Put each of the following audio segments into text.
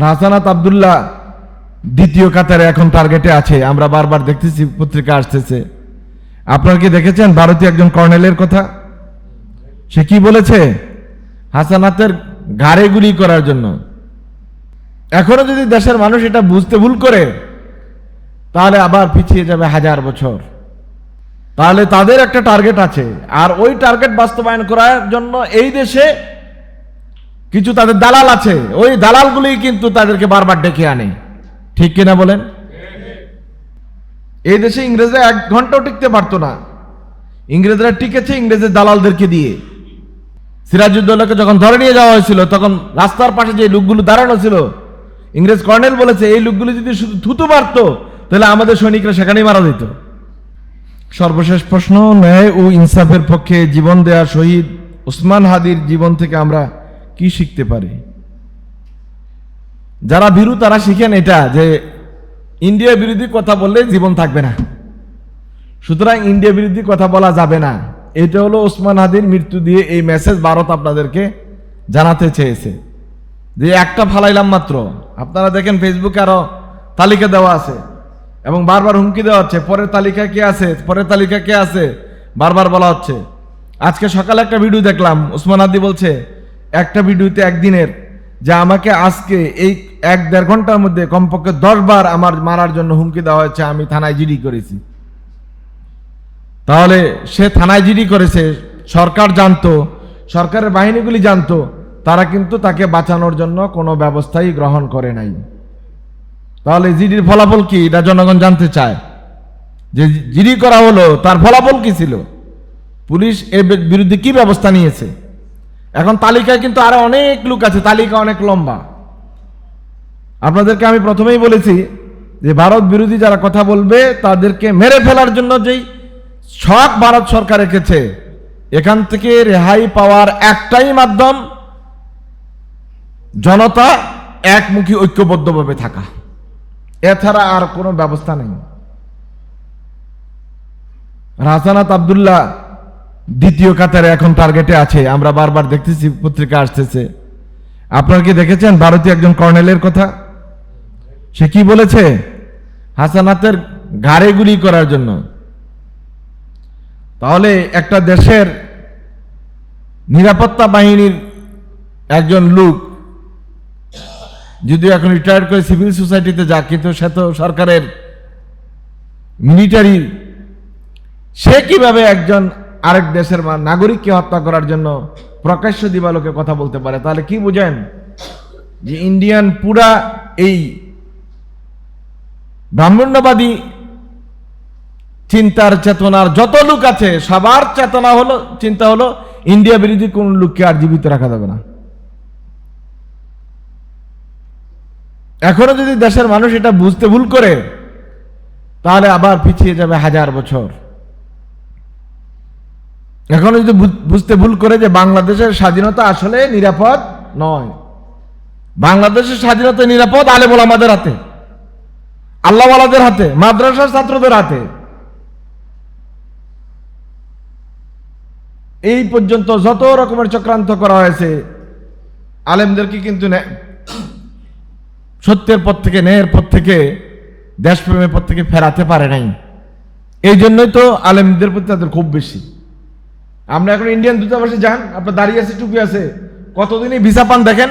রাসানাত আবদুল্লাহ দ্বিতীয় কাতারে এখন টার্গেটে আছে। আমরা বারবার দেখতেছি, পত্রিকা আসতেছে। আপনারা কি দেখেছেন ভারতীয় একজন কর্নেলের কথা? সে কি বলেছে? হাসানাতের ঘাড়ে গুলি করার জন্য। এখনও যদি দেশের মানুষ এটা বুঝতে ভুল করে, তাহলে আবার পিছিয়ে যাবে হাজার বছর। তাহলে তাদের একটা টার্গেট আছে। আর ওই টার্গেট বাস্তবায়ন করার জন্য এই দেশে কিছু তাদের দালাল আছে। ওই দালালগুলি কিন্তু তাদেরকে বারবার ডেকে আনে। ঠিক কিনা বলেন? এই দেশে ইংরেজরা এক ঘন্টাও টিকতে পারতো না। ইংরেজরা টিকেছে ইংরেজের দালালদেরকে দিয়ে। সিরাজউদ্দৌলাকে যখন ধরে নিয়ে যাওয়া হয়েছিল, তখন রাস্তার পাশে যে লোকগুলো দাঁড়ানো ছিল, ইংরেজ কর্নেল বলেছে, এই লোকগুলো যদি শুধু থুতু মারতো, তাহলে আমাদের সৈনিকরা সেখানেই মারা যেত। সর্বশেষ প্রশ্ন, ন্যায় ও ইনসাফের পক্ষে জীবন দেয়া শহীদ উসমান হাদির জীবন থেকে আমরা কি শিখতে পারি? যারা ভীরু, তারা শিখেন এটা যে ইন্ডিয়া বিরোধী কথা বললে জীবন থাকবে না। সুতরাং ইন্ডিয়া বিরোধী কথা বলা যাবে না। এটা হলো ওসমান হাদির মৃত্যু দিয়ে এই মেসেজ ভারত আপনাদেরকে জানাতে চেয়েছে। যে একটা ফালাইলাম মাত্র। আপনারা দেখেন ফেসবুকে আরও তালিকা দেওয়া আছে। এবং বারবার হুমকি দেওয়া হচ্ছে, পরের তালিকা কে আছে, পরের তালিকা কে আছে? বারবার বলা হচ্ছে। আজকে সকালে একটা ভিডিও দেখলাম, ওসমান হাদি বলছে একটা ভিডিওতে একদিনের, যে আমাকে আজকে এই এক দেড় ঘণ্টার মধ্যে কমপক্ষে দশবার আমার মারার জন্য হুমকি দেওয়া হয়েছে, আমি থানায় জিডি করেছি। তাহলে সে থানায় জিডি করেছে, সরকার জানতো, সরকারের বাহিনীগুলি জানতো, তারা কিন্তু তাকে বাঁচানোর জন্য কোনো ব্যবস্থাই গ্রহণ করে নাই। তাহলে জিডির ফলাফল কি? এটা জনগণ জানতে চায়। যে জিডি করা হলো, তার ফলাফল কি ছিল? পুলিশ এর বিরুদ্ধে কি ব্যবস্থা নিয়েছে? এখন তালিকায় কিন্তু আরও অনেক লোক আছে, তালিকা অনেক লম্বা। আপনাদেরকে আমি প্রথমেই বলেছি যে ভারত বিরোধী যারা কথা বলবে, তাদেরকে মেরে ফেলার জন্য যেই শখ ভারত সরকার রেখেছে, এখান থেকে রেহাই পাওয়ার একটাই মাধ্যম জনতা একমুখী ঐক্যবদ্ধভাবে থাকা। এছাড়া আর কোনো ব্যবস্থা নেই। রাসানাত আবদুল্লাহ দ্বিতীয় কাতারে এখন টার্গেটে আছে। আমরা বারবার দেখতেছি, পত্রিকা আসতেছে। আপনারা কি দেখেছেন? ভারতীয় একজন কর্নেলের কথা? সে কি বলেছে? হাসানাতের ঘাড়ে গুলি করার জন্য। তাহলে একটা দেশের নিরাপত্তা বাহিনীর একজন লোক যদিও এখন রিটায়ার করে সিভিল সোসাইটিতে যা কিন্তু সে তো সরকারের মিলিটারি সে কীভাবে একজন আরেক দেশের নাগরিককে হত্যা করার জন্য প্রকাশ্য দিবালোকে কথা বলতে পারে। তাহলে কি বুঝেন? যে ইন্ডিয়ান পুরা এই ব্রাহ্মণ্যবাদী চিন্তার চেতনার যত লোক আছে, সবার চেতনা হলো চিন্তা হলো ইন্ডিয়া বিরোধী কোন লোককে আর জীবিত রাখা যাবে না। এখনও যদি দেশের মানুষ এটা বুঝতে ভুল করে, তাহলে আবার পিছিয়ে যাবে হাজার বছর। এখনও যদি বুঝতে ভুল করে যে বাংলাদেশের স্বাধীনতা আসলে নিরাপদ নয়। বাংলাদেশের স্বাধীনতা নিরাপদ আলে আমাদের হাতে, আল্লাহওয়ালাদের হাতে, মাদ্রাসার ছাত্রদের হাতে। এই পর্যন্ত যত রকমের চক্রান্ত করা হয়েছে, আলেমদেরকে কিন্তু সত্যের পথ থেকে, ন্যায়ের পথ থেকে, দেশপ্রেমের পথ থেকে ফেরাতে পারে নাই। এই জন্যই তো আলেমদের প্রতি তাদের খুব বেশি। আমরা এখন ইন্ডিয়ান দূতাবাসে যান, আপনার দাঁড়িয়ে আছে, টুপি আছে। কতদিনই ভিসা পান দেখেন?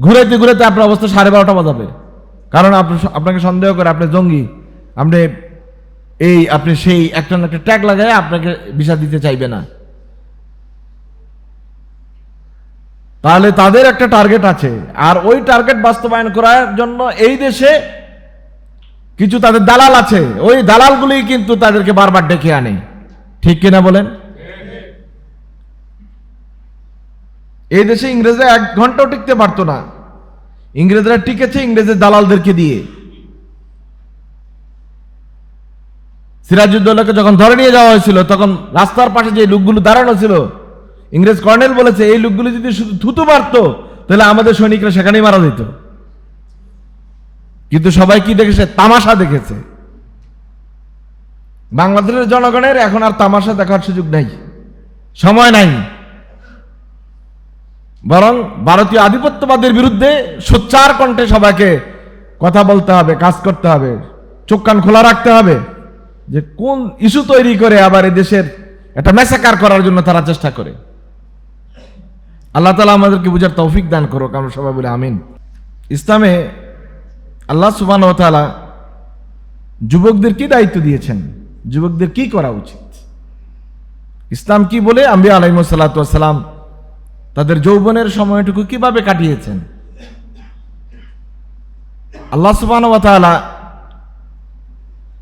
ঘুরেতে ঘুরেতে আপনার অবস্থা সাড়ে বারোটা বাজাবে। কারণ আপনি আপনাকে সন্দেহ করে আপনি জঙ্গি। আপনি এই, আপনি সেই একটা না একটা ট্যাগ লাগায় আপনাকে ভিসা দিতে চাইবে না। তাহলে তাদের একটা টার্গেট আছে। আর ওই টার্গেট বাস্তবায়ন করার জন্য এই দেশে কিছু তাদের দালাল আছে। ওই দালালগুলি কিন্তু তাদেরকে বারবার ডেকে আনে। ঠিক কিনা বলেন? এই দেশে ইংরেজরা এক ঘন্টাও টিকতে পারতো না। ইংরেজরা টিকেছে ইংরেজের দালালদেরকে দিয়ে। সিরাজউদ্দৌলাকে যখন ধরে নিয়ে যাওয়া হয়েছিল, তখন রাস্তার পাশে যে লোকগুলো দাঁড়ানো ছিল, ইংরেজ কর্নেল বলেছে, এই লোকগুলো যদি শুধু থুতু মারতো, তাহলে আমাদের সৈনিকরা সেখানেই মারা যেত। কিন্তু সবাই কি দেখেছে? তামাশা দেখেছে। বাংলাদেশের জনগণের এখন আর তামাশা দেখার সুযোগ নাই। সময় নাই। বরং ভারতীয় আধিপত্যবাদের বিরুদ্ধে সোচ্চার কণ্ঠে সবাইকে কথা বলতে হবে, কাজ করতে হবে, চোখ কান খোলা রাখতে হবে যে কোন ইস্যু তৈরি করে আবার দেশের একটা ম্যাসাকার করার জন্য তারা চেষ্টা করে। আল্লাহ তালা আমাদেরকে বুঝার তৌফিক দান করো আমরা সবাই বলে আমিন। ইসলামে আল্লাহ সুবান ও তাআলা যুবকদের কি দায়িত্ব দিয়েছেন? যুবকদের কি করা উচিত? ইসলাম কি বলে? আম্বি আলাইমসাল্লাম তাদের যৌবনের সময়টুকু কীভাবে কাটিয়েছেন? আল্লাহ ও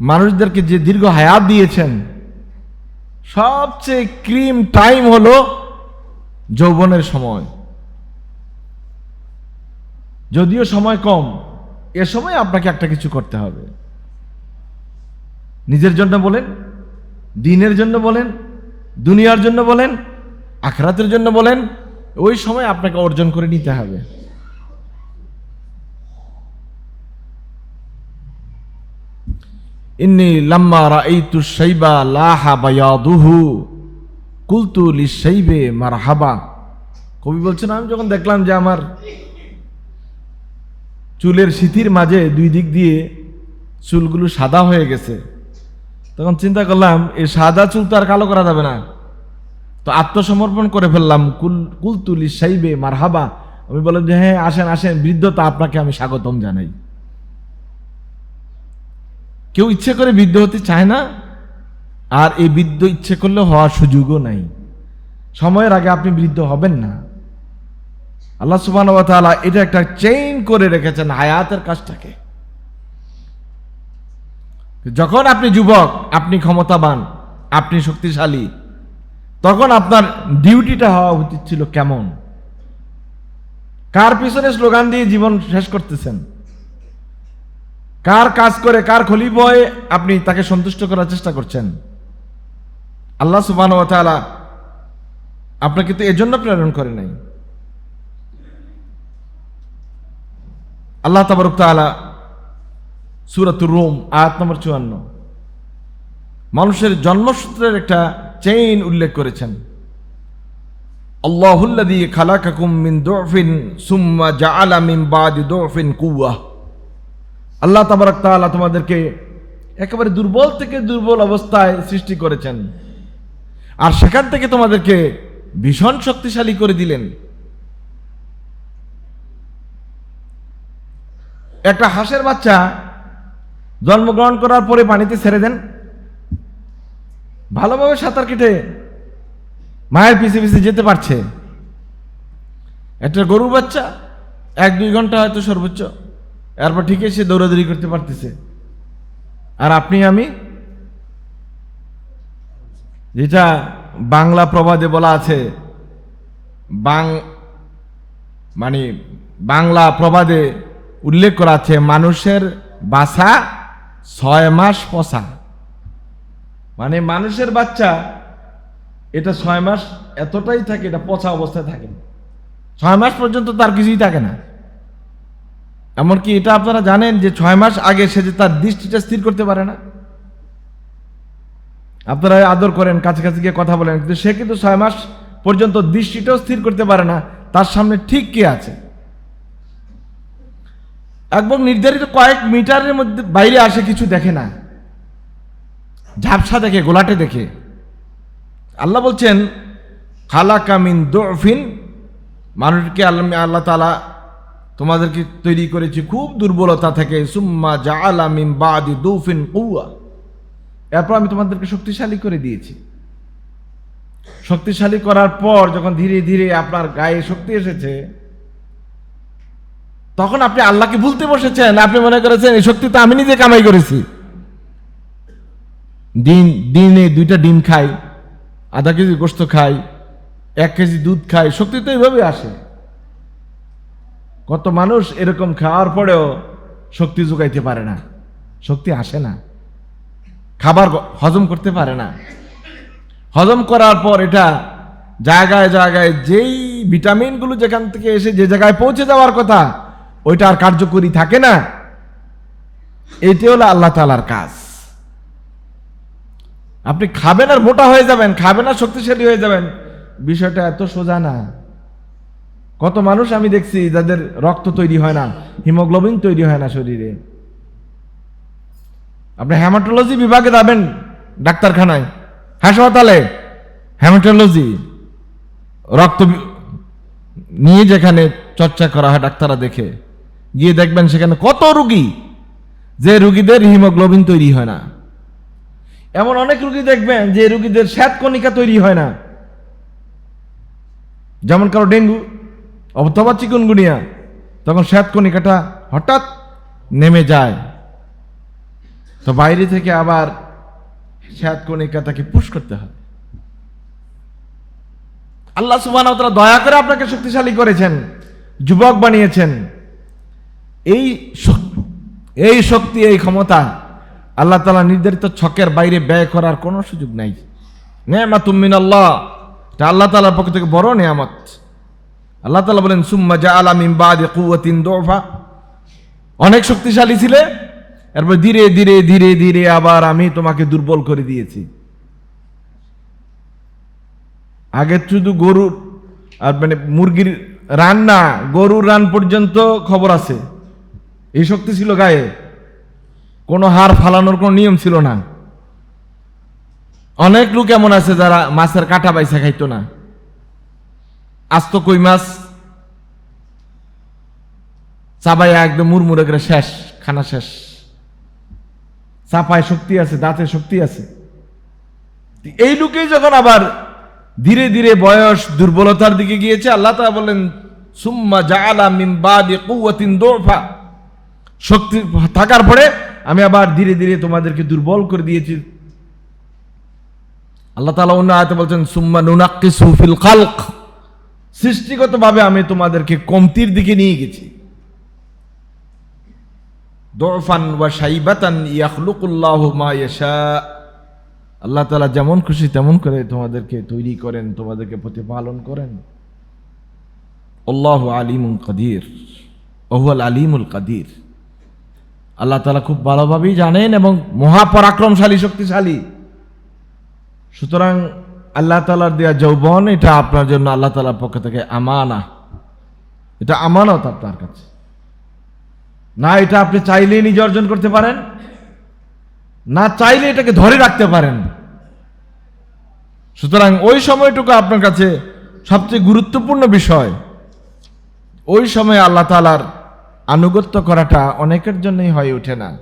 মানুষদেরকে যে দীর্ঘ হায়াত দিয়েছেন, সবচেয়ে ক্রিম টাইম হলো যৌবনের সময়। যদিও সময় কম, এ সময় আপনাকে একটা কিছু করতে হবে। নিজের জন্য বলেন, দিনের জন্য বলেন, দুনিয়ার জন্য বলেন, আখরাতের জন্য বলেন, ওই সময় আপনাকে অর্জন করে নিতে হবে। ইন্নি লাম্মা রাআইতু শাইবা লাহা বায়াদুহু, কুলতু লিশাইবে মারহাবা। কবি বলছেন, আমি যখন দেখলাম যে আমার চুলের সিথির মাঝে দুই দিক দিয়ে চুলগুলো সাদা হয়ে গেছে তখন চিন্তা করলাম, এই সাদা চুল তো আর কালো করা যাবে না। তো আত্মসমর্পণ করে ফেললাম, কুল কুলতুলি সাইবে মারহাবা। আমি বললাম যে হ্যাঁ আসেন আসেন, বৃদ্ধ বৃদ্ধতা আপনাকে আমি স্বাগতম জানাই। কেউ ইচ্ছে করে বৃদ্ধ হতে চায় না, আর এই বৃদ্ধ ইচ্ছে করলে হওয়ার সুযোগও নাই। সময়ের আগে আপনি বৃদ্ধ হবেন না। আল্লাহ সুবাহ এটা একটা চেইন করে রেখেছেন হায়াতের কাজটাকে। যখন আপনি যুবক, আপনি ক্ষমতাবান, আপনি শক্তিশালী, তখন আপনার ডিউটিটা হওয়া উচিত ছিল কেমন? কার পিছনে স্লোগান দিয়ে জীবন শেষ করতেছেন? কার কাজ করে কার খলি বয়ে আপনি তাকে সন্তুষ্ট করার চেষ্টা করছেন? আল্লাহ সুবাহ আপনাকে তো এজন্য প্রেরণ করে নাই। আল্লাহ তাবারক তাআলা সুরাতুর রোম, আয়াত নম্বর চুয়ান্ন। মানুষের জন্মসূত্রের একটা চেইন উল্লেখ করেছেন। আল্লাহুল্লাযী খালাকাকুম মিন দুফিন সুম্মা জাআলা মিন বাদি দুফিন কুওয়া। আল্লাহ তাবারক তাআলা তোমাদেরকে একেবারে দুর্বল থেকে দুর্বল অবস্থায় সৃষ্টি করেছেন। আর সেখান থেকে তোমাদেরকে ভীষণ শক্তিশালী করে দিলেন। একটা হাঁসের বাচ্চা জন্মগ্রহণ করার পরে পানিতে ছেড়ে দেন। ভালোভাবে সাঁতার কেটে মায়ের পিছে পিছে যেতে পারছে। একটা গরু বাচ্চা, এক দুই ঘণ্টা হয়তো সর্বোচ্চ। এরপর ঠিকই সে দৌড়াদৌড়ি করতে পারতেছে। আর আপনি, আমি, যেটা বাংলা প্রবাদে বলা আছে, বাং মানে বাংলা প্রবাদে উল্লেখ করা আছে, মানুষের বাসা ছয় মাস পচা মানে মানুষের বাচ্চা, এটা ছয় মাস এতটাই থাকে, এটা পচা অবস্থায় থাকে। ছয় মাস পর্যন্ত তার কিছুই থাকে না। এমনকি এটা আপনারা জানেন যে ছয় মাস আগে সে যে তার দৃষ্টিটা স্থির করতে পারে না। আপনারা আদর করেন, কাছাকাছি গিয়ে কথা বলেন, কিন্তু সে কিন্তু ছয় মাস পর্যন্ত দৃষ্টিটাও স্থির করতে পারে না। তার সামনে ঠিক কে আছে? একদম নির্ধারিত কয়েক মিটারের মধ্যে বাইরে আসে, কিছু দেখে না। ঝাপসা দেখে, গোলাটে দেখে। আল্লাহ বলছেন খালাকামিন দোফিন, মানুষকে আল্লাহ আল্লাহ তালা তোমাদেরকে তৈরি করেছি খুব দুর্বলতা থেকে। সুম্মা জাআলা মিন বাদি দুফিন কুয়া এরপর আমি তোমাদেরকে শক্তিশালী করে দিয়েছি। শক্তিশালী করার পর যখন ধীরে ধীরে আপনার গায়ে শক্তি এসেছে তখন আপনি আল্লাহকে ভুলতে বসেছেন, আপনি মনে করেছেন, এই শক্তি তো আমি নিজে কামাই করেছি। দিন, দিনে দুইটা ডিম খাই, আধা কেজি গোস্ত খাই, এক কেজি দুধ খাই, শক্তি তো এইভাবে আসে। কত মানুষ এরকম খাওয়ার পরেও শক্তি যোগাইতে পারে না, শক্তি আসে না। খাবার হজম করতে পারে না। হজম করার পর এটা জায়গায় জায়গায় যেই ভিটামিনগুলো যেখান থেকে এসে যে জায়গায় পৌঁছে যাওয়ার কথা ওইটা আর কার্যকরী থাকে না। এটি হলো আল্লাহ তালার কাজ। আপনি খাবেন আর মোটা হয়ে যাবেন, খাবেন আর শক্তিশালী হয়ে যাবেন। বিষয়টা এত সোজা না। কত মানুষ আমি দেখছি যাদের রক্ত তৈরি হয় না, হিমোগ্লোবিন তৈরি হয় না শরীরে। আপনি হ্যামাটোলজি বিভাগে যাবেন ডাক্তারখানায়, হাসপাতালে হ্যামাটোলজি রক্ত নিয়ে যেখানে চর্চা করা হয়, ডাক্তাররা দেখে। গিয়ে দেখবেন সেখানে কত রুগী যে রুগীদের হিমোগ্লোবিন তৈরি হয় না। এমন অনেক রুগী দেখবেন যে রুগীদের শ্বেত কণিকা তৈরি হয় না। যেমন কারও ডেঙ্গু অথবা চিকুনগুনিয়া, তখন শ্বেত কণিকাটা হঠাৎ নেমে যায়। তো বাইরে থেকে আবার শ্বেত কণিকা তাকে পুশ করতে হয়। আল্লাহ সুবাহ দয়া করে আপনাকে শক্তিশালী করেছেন, যুবক বানিয়েছেন। এই এই শক্তি, এই ক্ষমতা আল্লাহ তালা নির্ধারিত ছকের বাইরে ব্যয় করার কোনো সুযোগ নাই। নেয়ামাত মিন আল্লাহ এটা আল্লাহ তালার পক্ষ থেকে বড় নেয়ামত। আল্লাহ তালা বলেন, সুম্মা জা আলা মিন বাদি কুওয়াতিন দোফা অনেক শক্তিশালী ছিলে, এরপর ধীরে ধীরে ধীরে ধীরে আবার আমি তোমাকে দুর্বল করে দিয়েছি। আগে শুধু গরুর আর মানে মুরগির রান্না, গরুর রান পর্যন্ত খবর আছে। এই শক্তি ছিল গায়ে। কোনো হার ফালানোর কোনো নিয়ম ছিল না। অনেক লোক এমন আছে যারা মাছের কাটা বাইসা খাইতো না। আস্ত কই মাছ চাবাইয়া একদম মুরমুরে করে শেষ, খানা শেষ। চাপায় শক্তি আছে, দাঁতে শক্তি আছে। এই লোকেই যখন আবার ধীরে ধীরে বয়স, দুর্বলতার দিকে গিয়েছে, আল্লাহ তাআলা বললেন, সুম্মা জাআলা মিন বাদি কুওয়াতিন দুফা শক্তি থাকার পরে আমি আবার ধীরে ধীরে তোমাদেরকে দুর্বল করে দিয়েছি। আল্লাহ তাআলা অন্য আয়াতে বলছেন, সুম্মা নুনাক্কিসু সুফিল খালক। সৃষ্টিগতভাবে আমি তোমাদেরকে কমতির দিকে নিয়ে গেছি। দোফান ওয়া শাইবাতান ইয়াখলুকুল্লাহু মা ইয়াশা। আল্লাহ তাআলা যেমন খুশি তেমন করে তোমাদেরকে তৈরি করেন, তোমাদেরকে প্রতিপালন করেন। আল্লাহু আলিমুল কাদির, ওহুয়াল আলিমুল কাদির। আল্লাহ তাআলা খুব ভালোভাবেই জানেন এবং মহাপরাক্রমশালী, শক্তিশালী। সুতরাং আল্লাহ তাআলার দেয়া যৌবন, এটা আপনার জন্য আল্লাহ তাআলার পক্ষ থেকে আমানা। এটা আমানত আপনার কাছে। না, এটা আপনি চাইলেই নিজে অর্জন করতে পারেন। না চাইলে এটাকে ধরে রাখতে পারেন। সুতরাং ওই সময়টুকু আপনার কাছে সবচেয়ে গুরুত্বপূর্ণ বিষয়। ওই সময় আল্লাহ তালার আনুগত্য করাটা অনেকের জন্যই হয়ে ওঠে না।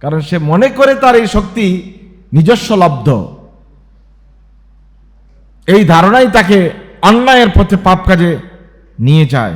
কারণ সে মনে করে তার এই শক্তি নিজস্ব লব্ধ। এই ধারণাই তাকে অন্যায়ের পথে পাপ কাজে নিয়ে যায়।